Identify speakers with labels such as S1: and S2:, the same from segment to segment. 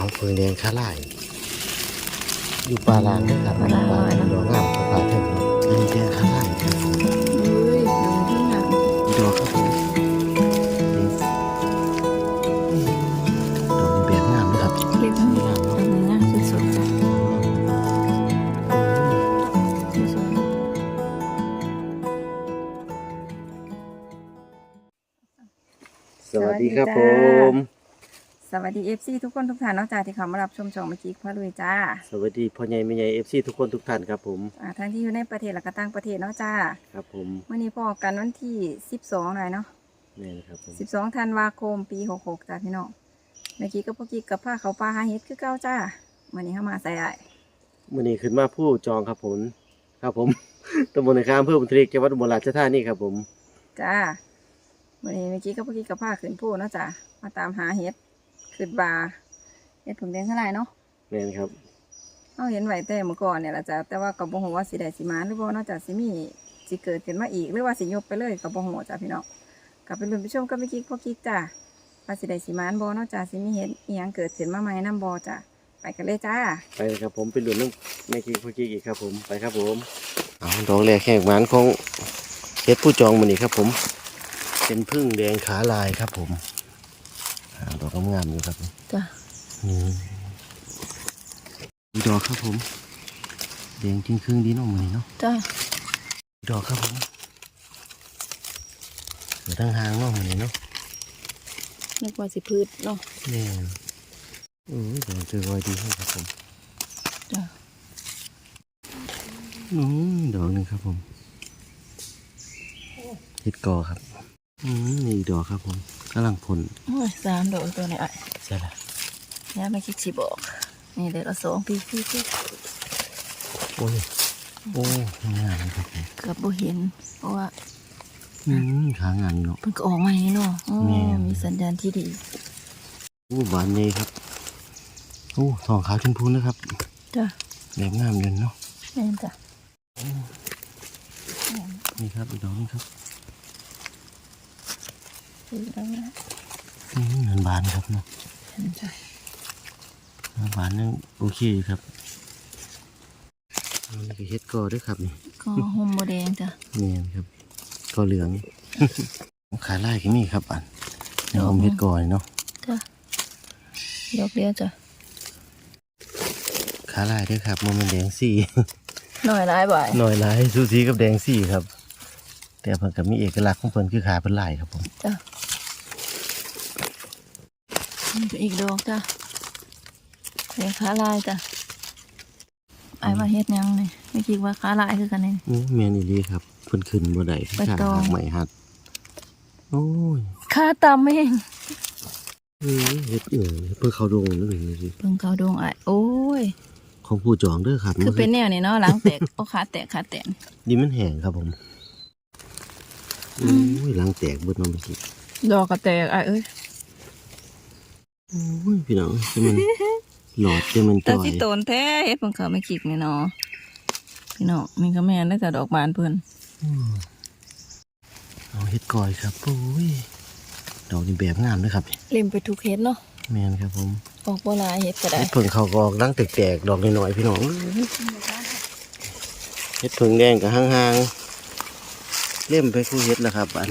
S1: เอาเพิงแดงข้าไล่อยู่ป่าลางนี่ครับป่าลางดอกงามป่าเถิดเพิงแดงข้าไล่ครับ
S2: อุ้ยดูที่หนัง
S1: ดอกครับผมดอกนี้แบบงามนะครับ
S2: เล็บมันทำเนื้อสดๆจ้ะสวยๆ
S1: สวัสดีครับผม
S2: สวัสดีเอฟซีทุกคนทุกท่านเนอกจากที่เขามารับชมช่องเมื่อกี้พ่อลุยจ้า
S1: สวัสดีพ่อใหญ่แม่ใหญ่เอฟซีทุกคนทุกท่านครับผม
S2: อ่าทั้งที่อยู่ในประเทศและก็ต่างประเทศเนาะจ้า
S1: ครับผม
S2: วันนี้พอกันวันที่12หน่อยเนาะ
S1: นี่นะครับผม
S2: 12ธันวาคมปี66จ้าพี่น้องเมื่อกี้ก็พวกกี้กับผ้าเขาวปลาหาเฮ็ดคือเก้าจ้าวันนี้เข้ามาใส่ไอ้
S1: มื่อนี้ขึ้นมาผู้จองครับผม ครับผมตำบลในข้ามเพื่อบุตรีจังหวัดอุบลราชธานีครับผม
S2: จ้าวันนี้เมื่อกี้ก็พวกกี้กับผ้าขึ้นผู้เนาะจ้ามาตามหาเฮ็ด ขึ้นบาเฮ็ดผงแดงเท่าไหร่เนาะ
S1: แม่นครับ
S2: เราเห็นไว้แต่เมื่อก่อนเนี่ยละจ้ะแต่ว่าก็บ่ฮู้ว่าสิได้สิมาหรือบ่เนอกจากสิมีสิเกิดขึ้นมาอีกหรือว่าสิยกไปเลยก็บ่ฮู้จ้ะพี่น้องกลับไปลุ้นไปชมกับเมื่อกี้พวกกิ๊กจ้ะว่าสิได้สิมานบ่เนอกจากสิมีเห็นอีหยังเกิดขึ้นมาใหม่นํบ่จ้ะไปกันเลยจ้า
S1: ไปเลยครับผมไปหลุนเรื่องแม่กิ๊กพ่อกิ๊กอีกครับผมไปครับผมเอาดอกแรกแขกหมานของเฮ็ดผู้จองมันนี่ครับผม เป็นพึ่งแดงขาลายครับผมอ่า ดอกงามๆอยู่ครับ
S2: จ้ะ
S1: นี่มีดอกครับผมแดงจริงครึ่งดีเนาะมันนี่เนาะ
S2: จ้ะ
S1: มีดอกครับผมเกิดทางหางเนาะมันนี่เนาะ
S2: นึกว่าสิพืชเนาะ
S1: แม่นโอ้ยดอกเจอรอยดีให้ครับผม
S2: จ้ะ
S1: อืมดอกหนึ่งครับผมเห็ดกอครับอืมนี่อีกดอกครับผม กำลังผล
S2: โอ้ยสามดอกตัวนี้อะ
S1: ใช่ละ
S2: เนี่ยไม่คิดสิบอก นี่เดี๋ยวละสองปีพี่พี่
S1: โอ้ยโอ้งามเลยครับผม
S2: เกือบบ่เห็น เพราะว่า
S1: อืมขางามเนาะ
S2: เพิ่งก็ออกมาให้เนาะโอ้
S1: แม่น
S2: มีสัญญาณที่ดี
S1: โอ้บานเลยครับโอ้ทองขาวชมพูนะครับ
S2: จ้ะ
S1: แบบงามเลยเนาะ
S2: แม่นจ้ะ
S1: นี่ครับอีกดอกนึงครับ
S2: ซื้อแล้วนะ
S1: อืมเหมือนบานครับเนาะ
S2: เห็นจ้ะ
S1: บานนึงโอเคอยู่ครับอันนี้ก็เฮ็ดกอด้วยครับนี่
S2: ก็ห่มโมแดงจ้ะ
S1: นี่ครับกอเหลืองขายไล่ก็มีครับอันในอมเฮ็ดกอนี่เนาะ
S2: จ้ะดอกเดียวจ้ะ
S1: ขาลายด้วยครับมันเป็นแดงสี่
S2: หน่อยร้ายบ่าย
S1: หน่อยลายสูสีกับแดงสี่ครับ แต่เพิ่นก็มีเอกลักษณ์ของเพิ่นคือขาเป็นลายครับผม
S2: จ้ะนี่ก็ อีกดอกจ้ะเลี้ยงขาลายจ้ะไอ้ว่าเฮ็ดหยังนี่ไม่คิดว่าขาลายคือกันนี่
S1: โอ้แม่นอี่ลีครับเพิ่นขึ้นบ่ได้
S2: ไป
S1: ขา
S2: ต่อ
S1: หักใหม่หัดโอ้ย
S2: ขาตามเอง
S1: เอ้ยเฮ็ดเออเพิ่นเข้าดงนึกนี่สิ
S2: เพิ่งเข้าดงไอ้โอ้ย
S1: ของผู้จองเด้อครับ
S2: คือเป็นแนวนี่เนาะหลังแตกโอ้ขาแตกขาแตก
S1: ดินมันแห้งครับผมโอ้ยหลังแตกเบิดเน้องเมื่อกี้
S2: ดอกก็แตกไอ้เอ้ย
S1: โอ้ยพี่น้องจะมันหลอดจะมัน
S2: แต่
S1: จ่อย
S2: ที่โตนแท้เฮ็ดเพิ่งเข้าไม่คิดนี่เนาะพี่น้องมีก็แม่นได้แต่ดอกบานเพิ่น
S1: อืมเอาเฮ็ดกอยครับโอ้ยดอกนี่แบบงามเลยครับ
S2: เล่มไปทุกเฮ็ดเนาะ
S1: แม่นครับผม
S2: ออกบ่หลายเฮ็ดก็ได้
S1: เฮ็ดเพิ่งเขาก็ออกลังแตกๆดอกน้อยๆพี่น้องเฮ็ดเพิ่งแดงกับห่างๆเล่มไปคู่เฮ็ดแล้วครับอัน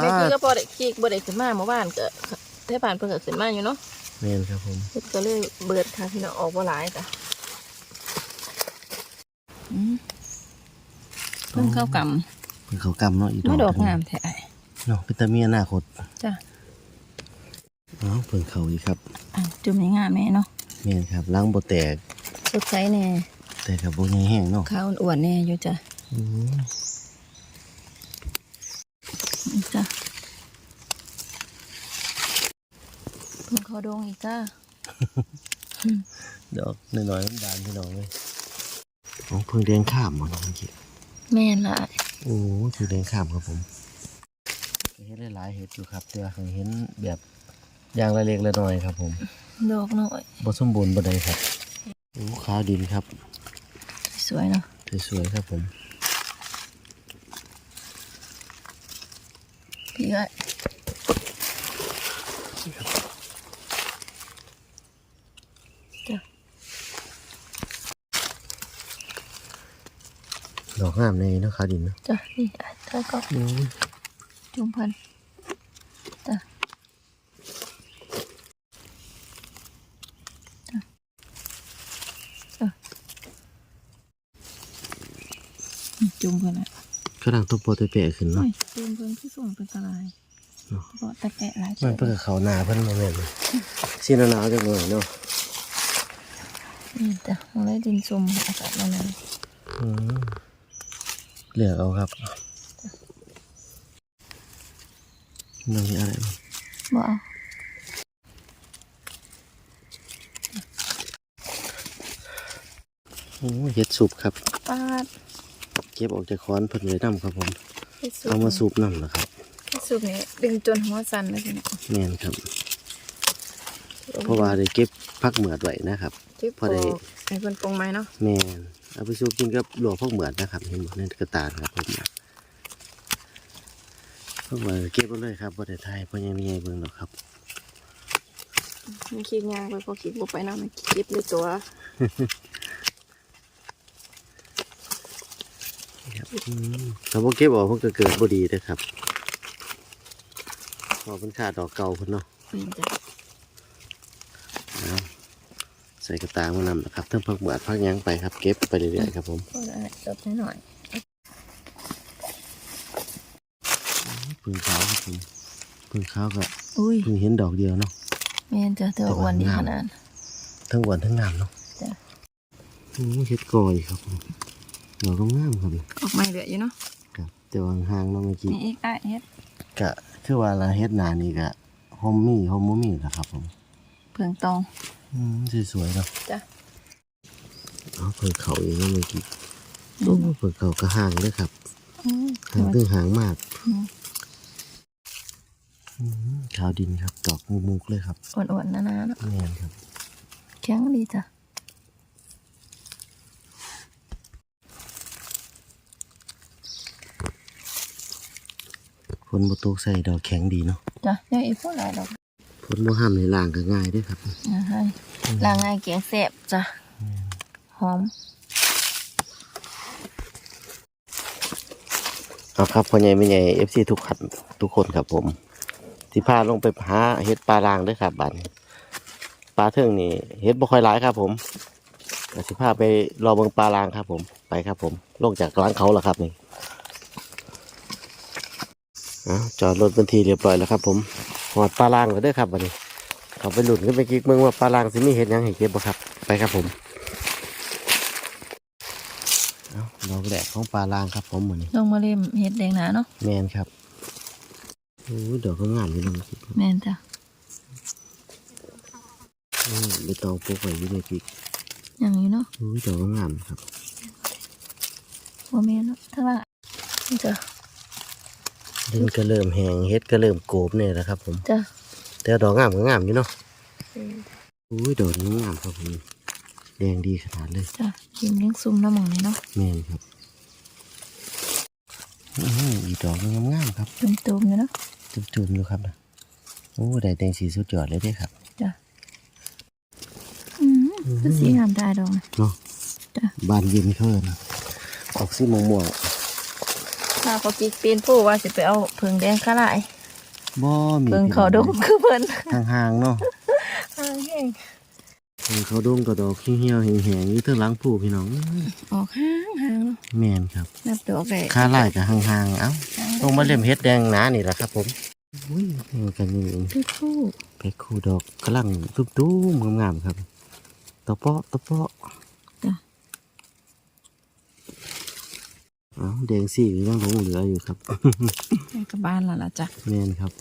S2: ไม่คือก็พอได้คิกบ่ได้ขึ้นมาเมื่อวานก็ แท่บ้านเพิ่นก็ขึ้นมาอยู่เนาะ
S1: แม่นครับผม
S2: เฮ็ดก็เลยเบิดค่ะพี่น้องออกบ่หลายจ้ะอืมเพิ่งเข้าก
S1: เพิ่งเขากำเนาะอีำดอก
S2: มาดอกงามแท้
S1: เนาะเป็นตามีอนาคต
S2: จ้ะ
S1: เนาะเพิ่งเขาอีกครับ
S2: อะจุ่มให้งามแม่เนาะ
S1: แม่นครับล้างบ่แตก
S2: สดใสแน่
S1: แต่กับบ่แห้งๆเนาะ
S2: ขาวอ้วนๆแน่อยู่จ้ะ
S1: อืม
S2: นี่จ้ะ เพิ่งเข้าดงอีกจ้า
S1: ดอกน้อยๆมันบานพี่น้องเลยของเพิ่งแดงข้ามบ่เนาะเมื่อกี้
S2: แม่นละ
S1: โอ้เพิ่งแดงข้ามครับผมเฮ็ดหลายๆเฮ็ดอยู่ครับแต่ว่าเคยเห็นแบบอย่างละเล็กละน้อยครับ ผม
S2: ดอกน้อย
S1: บ่สมบูรณ์บ่ได้ครับโอ้ขาวดินครับ
S2: สวยเนาะ
S1: สวยๆครับผม
S2: พี่ก็
S1: ดอกงามในเนาะขาวดินเนาะ
S2: จ้ะนี่อะเธอก็
S1: อืม
S2: จุ่มเพิ่นจ้ะจ้ะจ้ะนี่จุ่มเพิ่นอะ
S1: กำลังตัวโปรตัวแปะขึ้น
S2: โอ้
S1: เนาะ
S2: ยจุ่มเพิ่นที่ส่งเป็นตราย
S1: เนาะ
S2: ก็ตะแกะหลาย
S1: มันเพื่อเขาหนาเพิ่นมาแม่นเลยสีหนาวๆจังเลยเนาะ
S2: นี่จ้ะเอาเลยดินซุ่มอากาศมันนั่น
S1: อืม เหลือกเอาครับตรงนี้อะไรบ้าง
S2: บ่เอา
S1: โอ้เห็ดสุบครับ
S2: ปาด
S1: เก็บออกจากค้อนเพิ่นเลยน้ำครับผม
S2: เฮ็ด
S1: เอามาสูบน้ำนะครับ
S2: เฮ็ดซุปนี่ดึงจนหัวสั่นเลยทีนี้
S1: แม่นครับ เพราะว่าได้เก็บพักเหมือดไว้นะครับ
S2: ที่
S1: พอได้
S2: ให้เพิ่นปรุงไหมเนาะ
S1: แม่น เอาไปสูบกินกับหลวงพักเหมือดนะครับเห็นบอกในกระตาครับผมพักเหมือดเก็บไว้เลยครับบ่ได้ทายเพราะยังมีไงเบิ่งหรอกครับ
S2: มันคิดยางไปพอคิดบ่ไปนำมันคิดเลยตัว
S1: อืมถ้าบ่เก็บออกเพิ่นก็เกิดบ่ดีเด้อครับเพอเพิ่นขาดดอกเก่าเพิ่นเนาะ
S2: นี่จ้ะ
S1: เอาใส่กระตามานํนะครับทั้งพักเหมือดพักหยังไปครับเก็บไปเรื่อยๆครับผม
S2: ก็ได้จดให้หน่อย
S1: พึ่งขาวครับผมพึ่งขาวก็
S2: อุ้ย
S1: เพิ่งเห็นดอกเดียวเนาะ
S2: แม่นจ้ะแต่ว่าอ้วนดีขนาด
S1: ทั้งหวานทั้งงามเนาะ
S2: จ้ะ
S1: อืมเฮ็ดกอยครับผมดอกก็งามครับ
S2: ออกใหม่เหลืออยู่เนาะ
S1: ครับแต่ว่าห่างๆเนาะเมื่อกี้
S2: นี่อีกได้เฮ็ด
S1: กะคือว่าละเฮ็ดหนานี่กะฮอมมี่ฮอมบ่มี่ล่ะครับผม
S2: เผืองตอง
S1: อืมสวยๆเนาะ
S2: จ้ะ
S1: เอาเพิ่งเขาเองเนาะเมื่อกี้โอ้เพิ่งเขาก็ห่างเลยครับ
S2: อืม
S1: ห่างตึงห่างมาก
S2: อืม
S1: อืมขาวดินครับดอกมุกๆเลยครับ
S2: อ้วนๆนาๆเนาะ
S1: แม่นครับ
S2: แข็งดีจ้ะ
S1: ฝนบ่ตกใส่ดอกแข็งดีเนาะ
S2: จ้ะยังอีกพวกหลายดอก
S1: ฝนบ่ห้ามในล่างก็ง่ายด้วยครับ
S2: ล้างง่ายเกียงแซ่บจ้ะหอม
S1: เอาครับพ่อใหญ่แม่ใหญ่เอฟซีทุกขันทุกคนครับผมสิพาลงไปหาเฮ็ดปลารางด้วยครับบันปลาเทิงนี่เฮ็ดบ่ค่อยหลายครับ ผมสิพาไปรอเบิ่งปลารางครับ ผมไปครับ ผมลงจากหล้างเขาแล้วครับนี่เอาจอดรถเป็นทีเรียบร้อยแล้วครับ ผม หอดปลารางก็เด้อครับบัดนี้เขาไปหลุดกันไปกิ๊กเมืองว่าปลารางสิมีเฮ็ดหยังให้เก็บบ่ครับ ไปครับผมเอาดอกแรกของปลารางครับผมมื้อนี้
S2: ลงมาเล่มเฮ็ดแดงหนาเนาะ
S1: แมนครับโอ้ยดอกก็งามอยู่นะคิด
S2: แม่นจ้ะ
S1: ใบตองปลูกไว้อยู่ในพริก
S2: อย่างนี้เนาะ
S1: โอ้ยดอกก็งามครับ
S2: บ่แม่นเนาะถ้าว่านี่จ้ะ
S1: ดินก็เริ่มแห้งเฮ็ดก็เริ่มโกบเนี่ยแหละครับ ผม
S2: จ้ะ
S1: แต่ดอกงามก็งามอยู่เนาะโอ้ยดอกนี้งามครับผมแดงดีขนาดเลย
S2: จ้ะกินยังซุ่มน้ำหมองนี่เนาะ
S1: แมนครับอื้อหืออีกดอกนึงงามๆครับ
S2: ตุ่มๆอยู่เนาะ
S1: จุ่มๆอยู่ครับนะโอ้ได้แดงสีสุดยอดเลยเด้ครับ
S2: จ้ะอืมก็สีงามได้ดอกนะ
S1: เนาะ
S2: จ้ะ
S1: บานเย็นเข้าเลยนะออกสีม่วง
S2: ถ้าเขากิกปีนผู้ว่าสิไปเอาเพิงแดงขาลาย
S1: ๆบ่มี
S2: เพิงเขาดงคือเพิ่น
S1: ห่างๆเนาะ
S2: อ่าแห้ง
S1: เห็นเขาดมกับดอกเหี่ยวๆแห้งๆอยู่เทั้งหลังผู้พี่น้อง
S2: ออกห่างห่างๆเนาะ
S1: แมนครับ
S2: นับดอกได้
S1: ค่าไล่กับห่างๆเอ้าลงมาเล่มเฮ็ดแดงหนานี่แหละครับ ผมอุ้ยนี่กันนี่เอง
S2: คือคู่
S1: ไปคู่ดอกกำลังตุ้มๆงามๆครับตะเปาะตะเปาะ
S2: จ้ะ
S1: เอ้าแดงสียังหลงเหลืออยู่ครับ
S2: ไปกับบ้านแล้วล่ะจ้ะ
S1: แมนครับ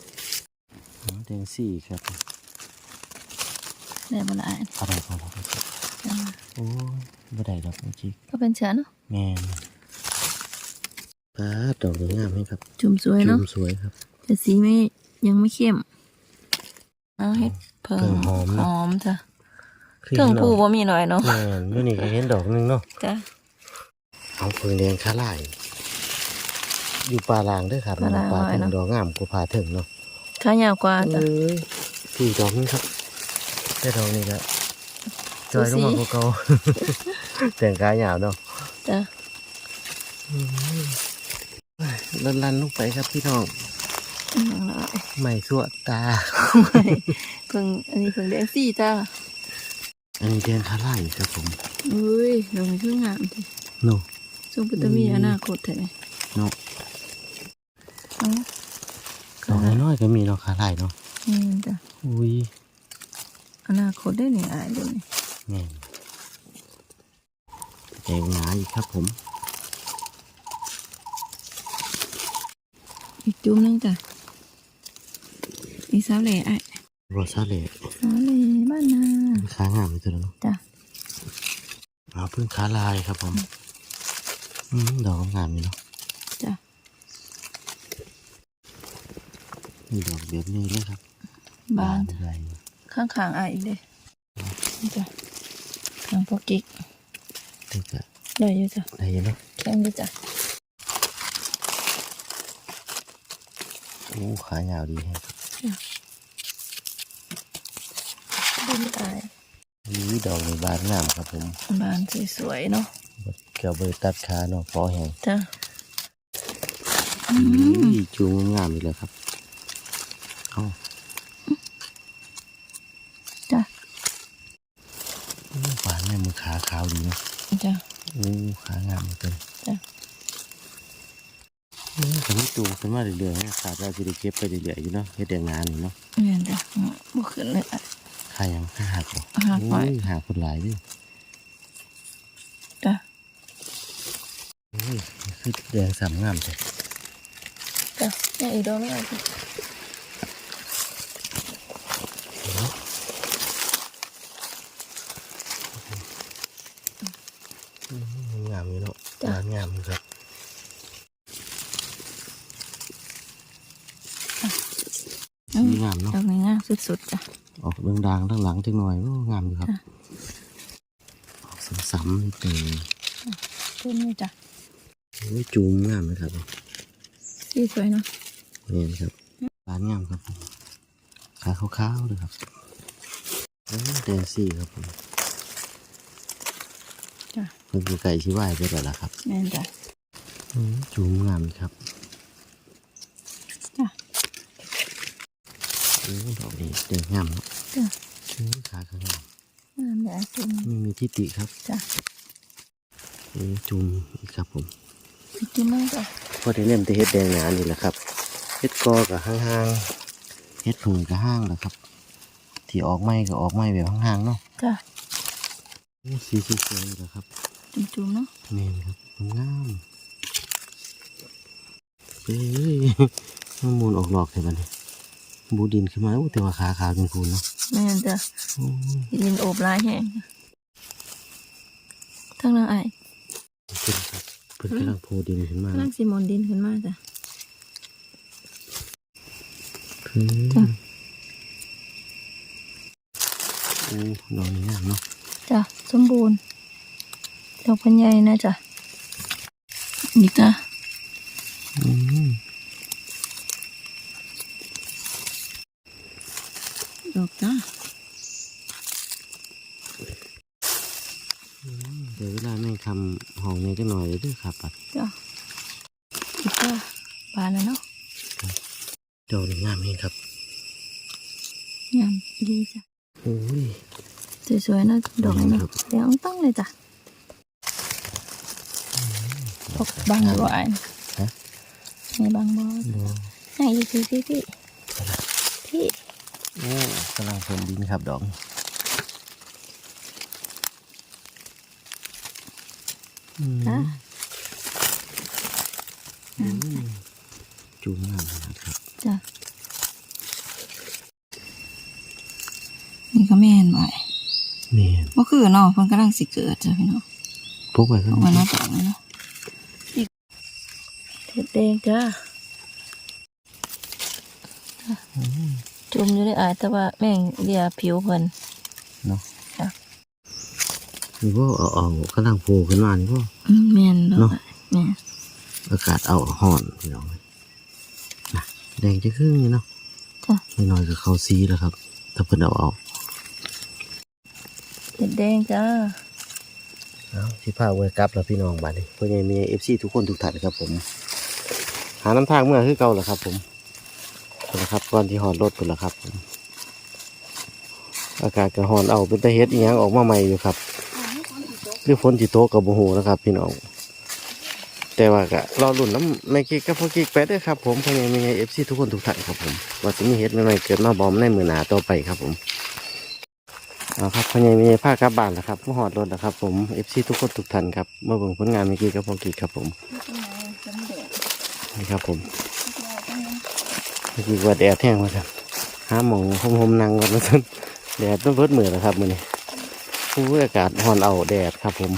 S1: เอ้าแดงสีครับ
S2: ได้บ่ละอาย
S1: อะไรพอแล้วครับ
S2: จ้ะ
S1: โอ้ยบ่ได้ดอกเมื่อกี้
S2: ก็เป็นเชื้อเนาะ
S1: แมนปาดดอกนี้งามไหมครับ
S2: จุ่มสวยเนาะ
S1: จุ่มสวยครับ
S2: แต่สีไม่ยังไม่เข้มเอาเฮ็ดเพิง
S1: เพิ่งหอม
S2: ห
S1: เนาะ
S2: อมจ้ะ
S1: คือ
S2: เครื่อง
S1: เห็นด
S2: ผู้
S1: อก
S2: บ่มีหน่อยเนาะ
S1: แม่นอยู่นี่ก็เห็นดอกหนึงเนาะ
S2: จ้ะ
S1: เอาเพิงแดงขาลายอยู่ป่าลางเด้วยครับป่าถึงดอกงามกูพาถึงเนาะ
S2: ขายาวกว่าจ้ะ
S1: เอ้ยสี่ดอกนึงครับแต่ดอกนี้ก็จอยลงมา
S2: สูสี
S1: กว่าเก่าแต่งกายยาวเนาะ
S2: จ้ะ
S1: ลันลันๆลงไปครับพี่น้อง
S2: อืมเอาละ
S1: ไม่สวดตา
S2: เพิ่งอันนี้เพิ่งแดงสี่จ้า
S1: อันนี้แดงคาร่าอีกครับผม
S2: อุ้ยดอกนี้เพิ่งงามที
S1: โน
S2: ช่วงพุทธมีอนาคตเถอะเนี่ย
S1: โน
S2: เอา
S1: ดอกน้อยๆก็มีเนาะคาร่าเนาะ
S2: นี่จ้ะ
S1: อุ้ย
S2: อนาคตได้เนี่ยอายเดี๋ยวนี้
S1: แม่นแดงหนาอีกครับผม
S2: อีกจุ่มหนึงจ้ะอีกสาวเหล่ไอ้าย
S1: บัวซาเล่
S2: สาวเหล่บ้านนา
S1: ค้างามเลยตัวเนาะ
S2: จ้ะ
S1: เอาพึ่งขาลายครับผมอืม ดอกงามอยู่เนาะ
S2: จ้ะ
S1: นี่ดอกแบบนี้เลยครับ
S2: บาน
S1: ใหญ่
S2: ข้างขางๆอายอีกเด้นี่จ้ะข้างพวกกิ๊ก
S1: ตึกอะ
S2: ได้อยู่จ้ะ
S1: ได้อยู่เนาะ
S2: แข็งอยู่จ้ะ
S1: โอ้ขายาวดีแฮะ
S2: ดินอาย
S1: นี่ดอกในบานงามครับผม
S2: บานสวยๆเนาะ
S1: เกี่ยวเบอร์ตัดขาเนาะพอแห้ง
S2: จ้ะ
S1: อุ้ยจูงงามอีกแล้วครับ เอ้า
S2: จ้ะ
S1: อู้หวานแม่มือขาขาวดีเนาะ
S2: จ้ะ
S1: อู้ขางามเหลือเกิน
S2: จ้ะ
S1: อืมแต่ไม่ตูงขึ้นมาเรื่อยๆนะขาดเราจะได้เก็บไปเรื่อยๆอยู่เนาะเฮ็ดแดงนานอยู่เนาะ
S2: แม่นจ้ะบ่ขึ้นเลยอะ
S1: ขายังขาหักบ่
S2: หักไว้
S1: อุ้ยหักคนหลายเดิ
S2: จ้ะ
S1: อุ้ ยคือแดงสามงามเลย
S2: จ้ะนี่อีกดอกนึงอะจ้ะ
S1: งามอยู่เนาะหวานงามอยู่ครับ
S2: อืม
S1: งามเนาะ
S2: ดอกนี้งามสุดๆจ้ะ
S1: ออกเรื่องดังทั้งหลังจังหน่อยโอ้งามอยู่ครับ
S2: จ้ะ
S1: ออกซ้ำๆเต็ม
S2: ต้นนี้จ้ะ
S1: โอ้ย จูมงามเลยครับ
S2: สีสวยเนาะ
S1: นี่ครับร้านงามครับผมขาขาวๆเลยครับโอ้แดงสี่ครับผม
S2: จ้ะ
S1: เพิ่งอยู่ไก่ชิวายไปแล้วล่ะครับ
S2: แม่นจ้ะ
S1: อืมจูมงามอีกครับ
S2: จ้ะ
S1: โอ้ดอกนี้แดงงามเนาะ
S2: จ้ะ
S1: อืมขาข้างงาม
S2: งามแบบจุ่ม
S1: ไม่มีที่ติครับ
S2: จ้ะ
S1: โอ้จูมอีกครับผม
S2: อี กจุ่มหนึงจ้ะ
S1: พอได้เล่มแต่เฮ็ดแดงหนานี่แหละครับเฮ็ดกอกับห้างๆเฮ็ดผึ่งกับห้างแหละครับ ที่ออกไม้ก็ออกไม้แบบห้างๆเนาะ
S2: จ้ะ
S1: โอ้สีสวยๆเลยครับ
S2: จุ่มๆเนาะ
S1: เมนครับงามเฮ้ยมันมูลออกหลอกเลยบัดนี้บูดินขึ้นมาโอ้แต่ว่าขาขาวจนพูนเนาะ
S2: แม่นจ้ะ
S1: โอ้ย
S2: ดินโอบลายแห้งทั้งนั้นไอ้าย
S1: เพิ่นครับ เพิ่นกำลังโพดินขึ้นมา
S2: กำลังสิมนดินขึ้นมาจ้ะ
S1: เพิ่น
S2: จ้ะ
S1: โอ้ดอกนี้งามเนาะ
S2: จ้ะสมบูรณ์ดอกพันใหญ่นะจ้ะนี่จ้ะ
S1: อืม
S2: ดอกจ้ะ
S1: เดี๋ยวเวลาแม่งทำ ห้องนี้จะหน่อยเลยด้วยครับปัด
S2: จ้ะอีกจ้ะบานแล้วเนาะ
S1: ดอกนี้งงามเองครับ
S2: งามดีจ้ะ
S1: โอ้ย
S2: สวยๆนะดอกนี้เนาะ
S1: ครับ
S2: แดงต้องเลยจ้ะพกบางบ่ไอ้าย
S1: ฮะ
S2: มีบางบ่
S1: ดอก
S2: ไหนพี่พี่พี่พี่
S1: โอ้กำลังพรมดินครับดอกอืม
S2: จ้ะ
S1: อืมจูงงามนะครับ
S2: จ้ะนี่ก็แม่นบ่ไอ้
S1: แม่น
S2: บ่คือเนาะเพิ่นกำลังสิเกิดจ้ะพี่น้อง
S1: พกไว้ข้าง
S2: เอา
S1: บ
S2: มานหน้าต่างเลยเนาะอีกเห็ดแดงจ้าจุ่มอยู่ในอายแต่ว่าแม่งเลียผิวเพิ่น
S1: เนาะ
S2: จ้ะ
S1: นี่ก็เอาเอากำลังโผล่ขึ้นมานี่ก็
S2: อืมแม่น
S1: เนาะ
S2: เนาะแม่น
S1: อากาศเอาห่อนพี่น้องนะแดงจะครึ่งนี่เนาะ
S2: จ้ะ
S1: ไม่น้อยก็เข้าซีแล้วครับ ถ้าเพิ่นเอาเอา
S2: เห็ดแดงจ้า
S1: เอาเอาสิพาเวกลับแล้วพี่น้องบัดนี้พ่อใหญ่มีเอฟซีทุกคนทุกท่านครับผม หาน้ำทางเมื่อคือเก่าแหละครับ ผมนั่นแหละครับก่อนที่หอดรถเป็นละครับผมอากาศก็หอนเอาเป็นตะเฮ็ดอีหยังออกมาใหม่อยู่ครับห รือฝนที่โตกับโบหูนะครับ พี่น้อง แต่ว่าก็รอรุ่นน้ำแม่กิ๊กกับพ่อกิ๊กไปด้วยครับผมพ่อใหญ่มีเอฟซีทุกคนทุกท่านครับผมว่าจะมีเฮ็ดใหม่ๆเกิดมาบอมในมือหนาต่อไปครับผมเอาครับพอใหญามีผ้ากลับบ้านแล้วครับมาหอดรถแล้วครับ ผมเอฟซีทุกคนทุกท่านครับเมื่อเบิ่งผลงานเมื่อกี้กับพอกีครับผมนี่ครับผมเมื่อกี้ว่าแดดแห้งมาครับหาหมองหอมนั่งกันมาซั่นแดดต้องเบิดมือแล้วครับมือนี้ ผู้อากาศหอนเอาแดดครับ ผม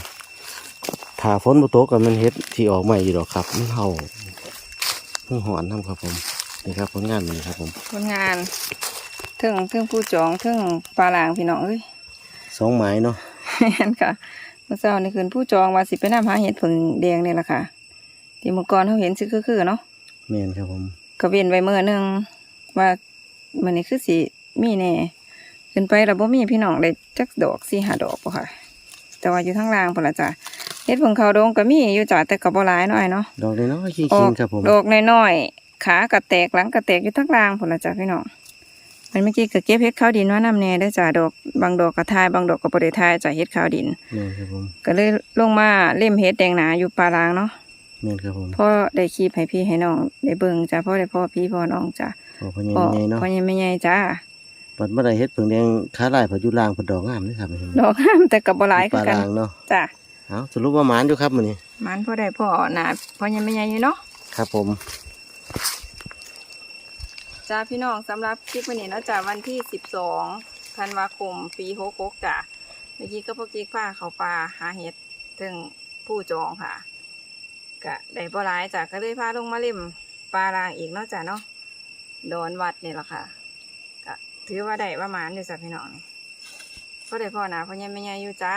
S1: ถ้าฝนบ่ตกก็มันเฮ็ดที่ออกใหม่อยู่ดอกครับมันเฮาเพิ่งหอนนํครับผมนี่ครับผลงานนี้ครับผม
S2: ผลงานเทึ่งเทึ่งผู้จองเทึ่งปลาลางพี่น้องเอ้ย
S1: สองไม้เนาะ
S2: แม่นค่ะเมื่อเช้านี่คืนผู้จองว่าสิไปนำหาเห็ดผึ่งแดงนี่แหละค่ะที่เมื่อก่อนเขาเห็นซื้อคือๆเนาะ
S1: แม่นครับผม
S2: ก็เว้นไว้เมื่อหนึงว่ามันนี้คือสิมีแน่ ขึ้นไปแล้วบ่มีพี่น้องได้จักดอกสี่ห้าดอกป่ะค่ะ แต่ว่าอยู่ทางล่างพุ่นละจ้ะเห็ดผึ่งขาวดงก็มีอยู่จ้ะแต่ก็บ่หลายหน่อยเนาะ
S1: ดอกน้อยๆขิ
S2: อองก
S1: ๆครับผม
S2: ดอกน้อยๆขากระแตกหลังกระแตกอยู่ทางล่างพุ่นละจ้ะพี่น้องมันเมื่อกี้ก็เก็บเห็ดขาวดินว่านำแน่ได้อจ้ะดอกบางดอกก็ทายบางดอกก็บ่ได้ทายจ้ะเห็ดขาวดิน
S1: แม่นครับผม
S2: ก็เลยลงมาเล่มเฮ็ดแดงหนาอยู่ปลารางเนาะ
S1: แม่นครับผม
S2: พ่อได้คีบให้พี่ให้น้องได้เบิ่งจ้ะพ่อได้พ่อพี่พ่อน้องจ้ะ
S1: พอพอใหญ่
S2: พ่อ
S1: ใหญ่เนาะ
S2: พ่อยังไม่ใหญ่จ้า
S1: ปัดบ่ได้เฮ็ดเพิ่งแดงขาลายพออยู่ล่างเพอดอกงามเลยครับ
S2: ดอกห้ามแต่กับบ่หลาย
S1: ป
S2: คือ
S1: ลา
S2: กัน
S1: ลางเนาะ
S2: จ้ะ
S1: เอาสรุปว่าหมานอยู่ครับมื้อนี้
S2: มันพ่อได้พ่อหนาพ่อยังไม่ใหญ่อยู่เนาะ
S1: ครับผม
S2: จ้าพี่น้องสำหรับคลิปวันนี้เนาะจ้ะวันที่สิบสองธันวาคม ปีหกหกจ้ะเมื่อกี้ก็พวกกิ๊กพาเขาปลาหาเห็ดถึงผู้จองค่ะกะได้บ่หลายจ้ะก็เลยพาลงมาเล่มปลารางอีกเนาะจ้ะเนาะดอนวัดนี่แหละค่ะก็ ถือว่าได้ว่าหมานอยู่จ้ะพี่น้องนี่ก็ได้พ่อหนาพ่อยังไม่ใหญ่อยู่จ้า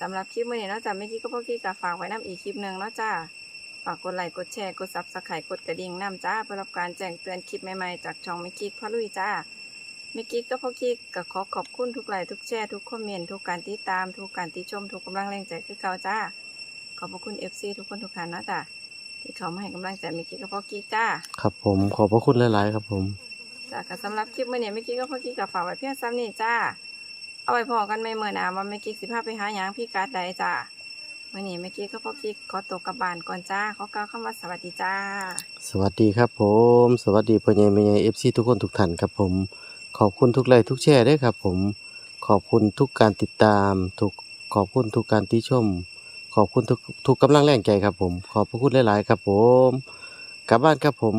S2: สำหรับคลิปวันนี้นาะจ้ะเมื่อกี้ก็พวกกิ๊กก็ฝากไว้น้ำอีกคลิปหนึ่งเนาะจ้าฝากกดไลค์กดแชร์กดซับสไครต์กดกระดิ่งน้ำจ้าเพื่อรับการแจ้งเตือนคลิปใหม่ๆจากช่องไมิกกิ๊กพะลุยจ้าไมิกกิ๊กก็พอกิ๊กก็ขอขอบคุณทุกไลค์ทุกแชร์ทุกคอมเมนต์ทุกการติดตามทุกการติชมทุกกำลังแรงใจคือเก่าจ้าขอบพระคุณเอฟซีทุกคนทุกท่านนะจ้าที่เขามาให้กำลังใจมิกกิ๊กก็พอกิ๊กจ้า
S1: ครับผม ขอบพระคุณหลาย ๆ ครับผม
S2: จ้าก็สำหรับคลิปเมื่อเนี้มิกกิ๊กก็พอกิ๊กก็ฝากไว้เพียงซ้ำนี่จ้า เอาไว้พอกันไม่เมื่อหนาว่ามิกกิ๊กสิพาพไปหาหยังพี่การ์ดใดจ้าเมื่อเนี้มิกกิ๊กก็พอกิ๊กขอตัวกลับบ้านก่อนจ้าขอกล่าวคำว่าสวัสดีจ้า
S1: สวัสดีครับผม สวัสดีพ่อใหญ่แม่ใหญ่ FC ทุกคนทุกท่านครับผม ขอบคุณทุกไลค์ทุกแชร์ด้วยครับผม ขอบคุณทุกการติดตามทุกขอบคุณทุกการติชม ขอบคุณทุกทุกกำลังแรงใจครับผม ขอบพระคุณหลาย ๆ ครับผม กลับบ้านครับผม